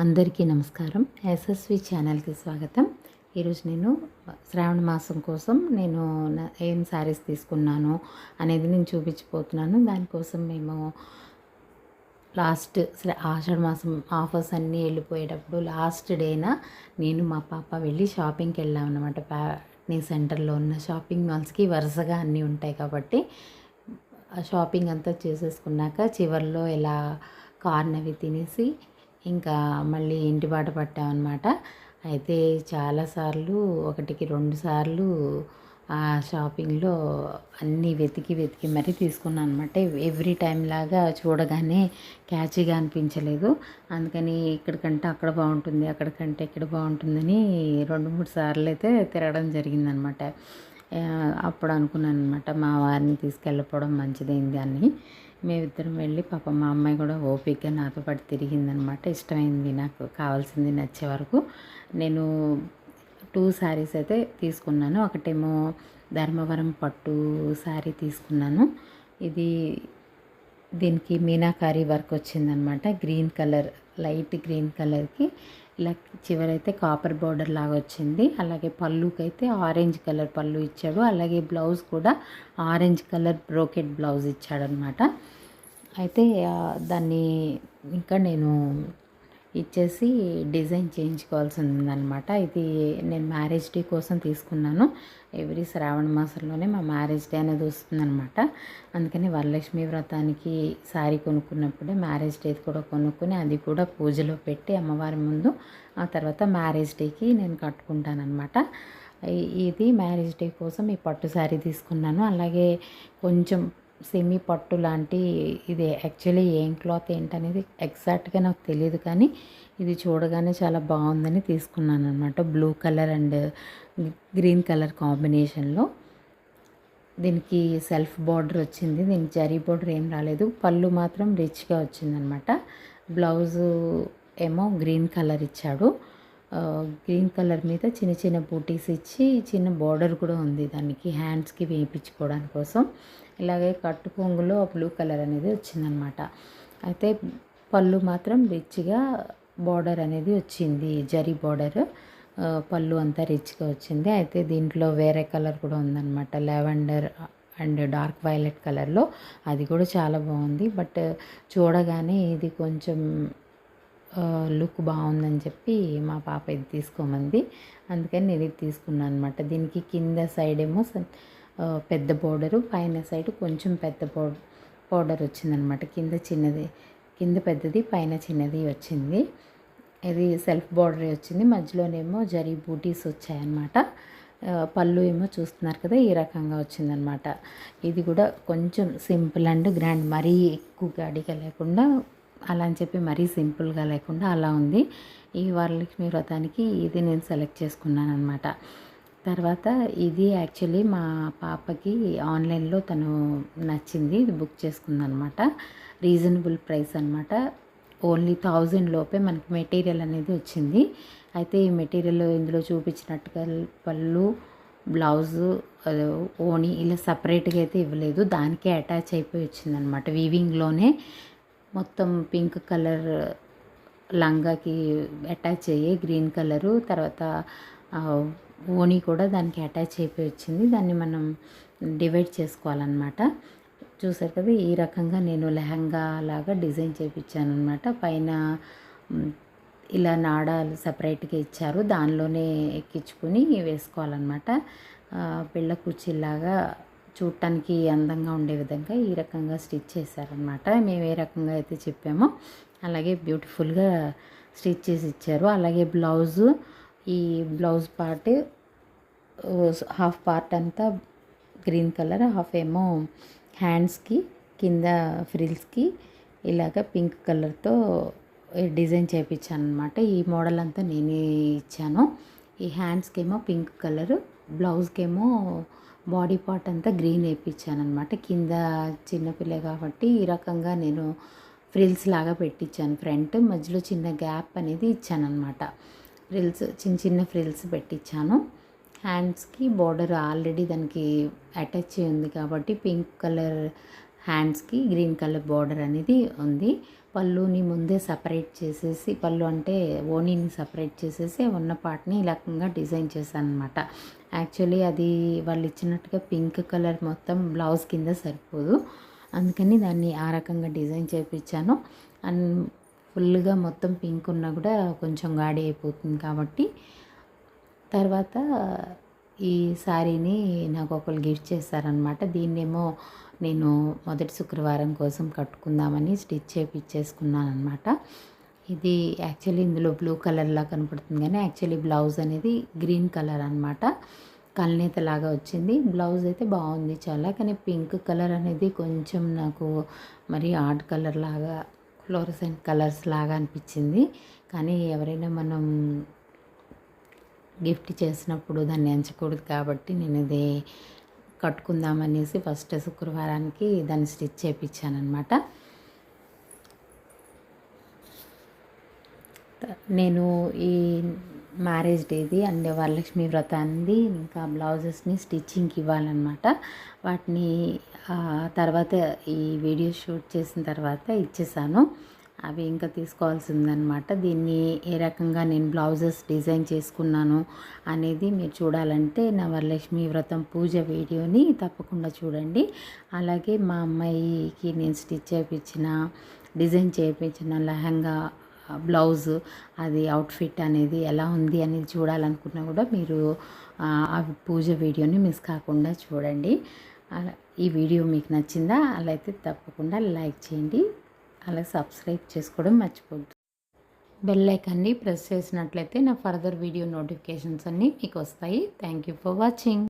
అందరికీ నమస్కారం. ఎస్ఎస్వి ఛానల్కి స్వాగతం. ఈరోజు నేను శ్రావణ మాసం కోసం నేను ఏం శారీస్ తీసుకున్నాను అనేది నేను చూపించిపోతున్నాను దానికోసం మేము లాస్ట్ ఆషాఢ మాసం ఆఫర్స్ అన్నీ వెళ్ళిపోయేటప్పుడు లాస్ట్ డేన నేను మా పాప వెళ్ళి షాపింగ్కి వెళ్ళాం అనమాట ప్యాట్నీ సెంటర్లో ఉన్న షాపింగ్ మాల్స్కి వరుసగా అన్నీ ఉంటాయి కాబట్టి ఆ షాపింగ్ అంతా చేసేసుకున్నాక చివరిలో ఇలా కార్న్ అవి తినేసి ఇంకా మళ్ళీ ఇంటి బాట పట్టామన్నమాట. అయితే చాలాసార్లు ఒకటికి రెండు సార్లు ఆ షాపింగ్లో అన్నీ వెతికి వెతికి మరీ తీసుకున్నాను అనమాట ఎవ్రీ టైం లాగా చూడగానే క్యాచీగా అనిపించలేదు. అందుకని ఇక్కడికంటే అక్కడ బాగుంటుంది అక్కడికంటే ఇక్కడ బాగుంటుందని రెండు మూడు సార్లు అయితే తిరగడం జరిగిందనమాట అప్పుడు అనుకున్నాను అనమాట మా వారిని తీసుకెళ్ళిపోవడం మంచిదైంది అని. మేమిద్దరం వెళ్ళి పాప మా అమ్మాయి కూడా ఓపికగా నాతో పాటు తిరిగిందనమాట. ఇష్టమైంది నాకు కావాల్సింది నచ్చే వరకు. నేను టూ శారీస్ అయితే తీసుకున్నాను. ఒకటేమో ధర్మవరం పట్టు శారీ తీసుకున్నాను. ఇది దీనికి మీనాకారి వర్క్ వచ్చిందనమాట. గ్రీన్ కలర్ లైట్ గ్రీన్ కలర్కి. ఇలా చివరైతే కాపర్ బార్డర్ లాగా వచ్చింది. అలాగే పళ్ళుకి అయితే ఆరెంజ్ కలర్ పళ్ళు ఇచ్చాడు. అలాగే బ్లౌజ్ కూడా ఆరెంజ్ కలర్ బ్రోకెట్ బ్లౌజ్ ఇచ్చాడనమాట అయితే దాన్ని ఇంకా నేను ఇచ్చేసి డిజైన్ చేయించుకోవాల్సి ఉందన్నమాట ఇది నేను మ్యారేజ్ డే కోసం తీసుకున్నాను. ఎవ్రీ శ్రావణ మాసంలోనే మా మ్యారేజ్ డే అనేది వస్తుందన్నమాట అందుకని వరలక్ష్మి వ్రతానికి శారీ కొనుక్కున్నప్పుడే మ్యారేజ్ డే కూడా కొనుక్కొని అది కూడా పూజలో పెట్టి అమ్మవారి ముందు ఆ తర్వాత మ్యారేజ్ డేకి నేను కట్టుకుంటానమాట ఇది మ్యారేజ్ డే కోసం ఈ పట్టు శారీ తీసుకున్నాను. అలాగే కొంచెం సెమీ పట్టు లాంటి ఇది యాక్చువల్లీ ఏం క్లాత్ ఏంటనేది ఎగ్జాక్ట్గా నాకు తెలియదు కానీ ఇది చూడగానే చాలా బాగుందని తీసుకున్నాను అనమాట blue colour and green colour కాంబినేషన్లో దీనికి సెల్ఫ్ బార్డర్ వచ్చింది. దీనికి జరీ బార్డర్ ఏం రాలేదు. పళ్ళు మాత్రం రిచ్గా వచ్చిందనమాట బ్లౌజు ఏమో గ్రీన్ కలర్ ఇచ్చాడు. గ్రీన్ కలర్ మీద చిన్న చిన్న బూటీస్ ఇచ్చి చిన్న బార్డర్ కూడా ఉంది దానికి. హ్యాండ్స్కి వేయించుకోవడానికి కోసం ఇలాగే కట్టు కొంగులో బ్లూ కలర్ అనేది వచ్చిందనమాట. అయితే పళ్ళు మాత్రం రిచ్గా బార్డర్ అనేది వచ్చింది. జరీ బార్డర్ పళ్ళు అంతా రిచ్గా వచ్చింది. అయితే దీంట్లో వేరే కలర్ కూడా ఉందన్నమాట లెవెండర్ అండ్ డార్క్ వైలెట్ కలర్లో అది కూడా చాలా బాగుంది. బట్ చూడగానే ఇది కొంచెం లుక్ బాగుందని చెప్పి మా పాప ఇది తీసుకోమంది. అందుకని నేను ఇది తీసుకున్నాను అనమాట దీనికి కింద సైడ్ ఏమో పెద్ద బోర్డరు. పైన సైడ్ కొంచెం పెద్ద బోర్డర్ బోర్డర్ వచ్చిందనమాట. కింద చిన్నది కింద పెద్దది పైన చిన్నది వచ్చింది. ఇది సెల్ఫ్ బోర్డర్ వచ్చింది. మధ్యలోనేమో జరీ బూటీస్ వచ్చాయన్నమాట. పళ్ళు ఏమో చూస్తున్నారు కదా ఈ రకంగా వచ్చిందనమాట ఇది కూడా కొంచెం సింపుల్ అండ్ గ్రాండ్ మరీ ఎక్కువ గాడిగా లేకుండా అలా అని చెప్పి మరీ సింపుల్గా లేకుండా అలా ఉంది. ఈ వరలక్ష్మి వ్రతానికి ఇది నేను సెలెక్ట్ చేసుకున్నాను అనమాట తర్వాత ఇది యాక్చువల్లీ మా పాపకి ఆన్లైన్లో తను నచ్చింది. ఇది బుక్ చేసుకుందనమాట. రీజనబుల్ ప్రైస్ అనమాట. ఓన్లీ థౌజండ్ లోపే మనకి మెటీరియల్ అనేది వచ్చింది. అయితే ఈ మెటీరియల్ ఇందులో చూపించినట్టుగా పళ్ళు బ్లౌజు అదే ఓణి ఇలా సపరేట్గా అయితే ఇవ్వలేదు. దానికే అటాచ్ అయిపోయి వచ్చిందనమాట. వీవింగ్లోనే మొత్తం పింక్ కలర్ లంగాకి అటాచ్ అయ్యే గ్రీన్ కలరు తర్వాత ఓని కూడా దానికి అటాచ్ అయిపోయి వచ్చింది. దాన్ని మనం డివైడ్ చేసుకోవాలన్నమాట. చూసారు కదా ఈ రకంగా నేను లెహంగా లాగా డిజైన్ చేయించాను అనమాట పైన ఇలా నాడాలు సపరేట్గా ఇచ్చారు. దానిలోనే ఎక్కించుకుని వేసుకోవాలన్నమాట. పిల్ల కుర్చీలాగా చూడటానికి అందంగా ఉండే విధంగా ఈ రకంగా స్టిచ్ చేశారనమాట మేము ఏ రకంగా అయితే చెప్పామో అలాగే బ్యూటిఫుల్గా స్టిచ్ చేసి ఇచ్చారు. అలాగే బ్లౌజు ఈ బ్లౌజ్ పార్ట్ హాఫ్ పార్ట్ అంతా గ్రీన్ కలర్ హాఫ్ ఏమో హ్యాండ్స్కి కింద ఫ్రిల్స్కి ఇలాగ పింక్ కలర్తో డిజైన్ చేయించాను అనమాట ఈ మోడల్ అంతా నేనే ఇచ్చాను. ఈ హ్యాండ్స్కి ఏమో పింక్ కలర్ బ్లౌజ్కి ఏమో బాడీ పార్ట్ అంతా గ్రీన్ వేయించాను అనమాట కింద చిన్నపిల్ల కాబట్టి ఈ రకంగా నేను ఫ్రిల్స్ లాగా పెట్టించాను ఫ్రంట్ మధ్యలో చిన్న గ్యాప్ అనేది ఇచ్చాను అనమాట ఫ్రిల్స్ చిన్న చిన్న ఫ్రిల్స్ పెట్టించాను హ్యాండ్స్కి బార్డర్ ఆల్రెడీ దానికి అటాచ్ అయి ఉంది కాబట్టి పింక్ కలర్ హ్యాండ్స్కి గ్రీన్ కలర్ బార్డర్ అనేది ఉంది. పళ్ళుని ముందే సపరేట్ చేసేసి పళ్ళు అంటే ఓనీని సపరేట్ చేసేసి ఉన్న పార్ట్ని ఈ రకంగా డిజైన్ చేశాను అనమాట యాక్చువల్లీ అది వాళ్ళు ఇచ్చినట్టుగా పింక్ కలర్ మొత్తం బ్లౌజ్ కింద సరిపోదు. అందుకని దాన్ని ఆ రకంగా డిజైన్ చేయించాను అండ్ ఫుల్గా మొత్తం పింక్ ఉన్నా కూడా కొంచెం గాడి అయిపోతుంది కాబట్టి. తర్వాత ఈ శారీని నాకు ఒకరు గిఫ్ట్ చేశారనమాట దీన్నేమో నేను మొదటి శుక్రవారం కోసం కట్టుకుందామని స్టిచ్ చేపించేసుకున్నాను అనమాట ఇది యాక్చువల్లీ ఇందులో బ్లూ కలర్లా కనపడుతుంది కానీ యాక్చువల్లీ బ్లౌజ్ అనేది గ్రీన్ కలర్ అనమాట కల్నేత లాగా వచ్చింది. బ్లౌజ్ అయితే బాగుంది చాలా కానీ పింక్ కలర్ అనేది కొంచెం నాకు మరి ఆర్ట్ కలర్ లాగా ఫ్లోరసెంట్ కలర్స్ లాగా అనిపించింది. కానీ ఎవరైనా మనం గిఫ్ట్ చేసినప్పుడు దాన్ని ఎంచకూడదు కాబట్టి నేను ఇది కట్టుకుందామనేసి ఫస్ట్ శుక్రవారానికి దాన్ని స్టిచ్ చేయించానమాట నేను ఈ మ్యారేజ్ డేది అండ్ వరలక్ష్మి వ్రతాన్ని ఇంకా బ్లౌజెస్ని స్టిచ్చింగ్కి ఇవ్వాలన్నమాట. వాటిని తర్వాత ఈ వీడియో షూట్ చేసిన తర్వాత ఇచ్చేసాను. అవి ఇంకా తీసుకోవాల్సిందనమాట దీన్ని ఏ రకంగా నేను బ్లౌజెస్ డిజైన్ చేసుకున్నాను అనేది మీరు చూడాలంటే నా వరలక్ష్మి వ్రతం పూజ వీడియోని తప్పకుండా చూడండి. అలాగే మా అమ్మాయికి నేను స్టిచ్ చేయించిన డిజైన్ చేయించిన లెహంగా బ్లౌజ్ అది అవుట్ఫిట్ అనేది ఎలా ఉంది అనేది చూడాలనుకున్నా కూడా మీరు ఆ పూజ వీడియోని మిస్ కాకుండా చూడండి. ఈ వీడియో మీకు నచ్చిందా? అలా అయితే తప్పకుండా లైక్ చేయండి. అలా సబ్స్క్రైబ్ చేసుకోవడం మర్చిపోద్దు బెల్ ఐకాన్ని ప్రెస్ చేసినట్లయితే నా ఫర్దర్ వీడియో నోటిఫికేషన్స్ అన్నీ మీకు వస్తాయి. Thank you for watching.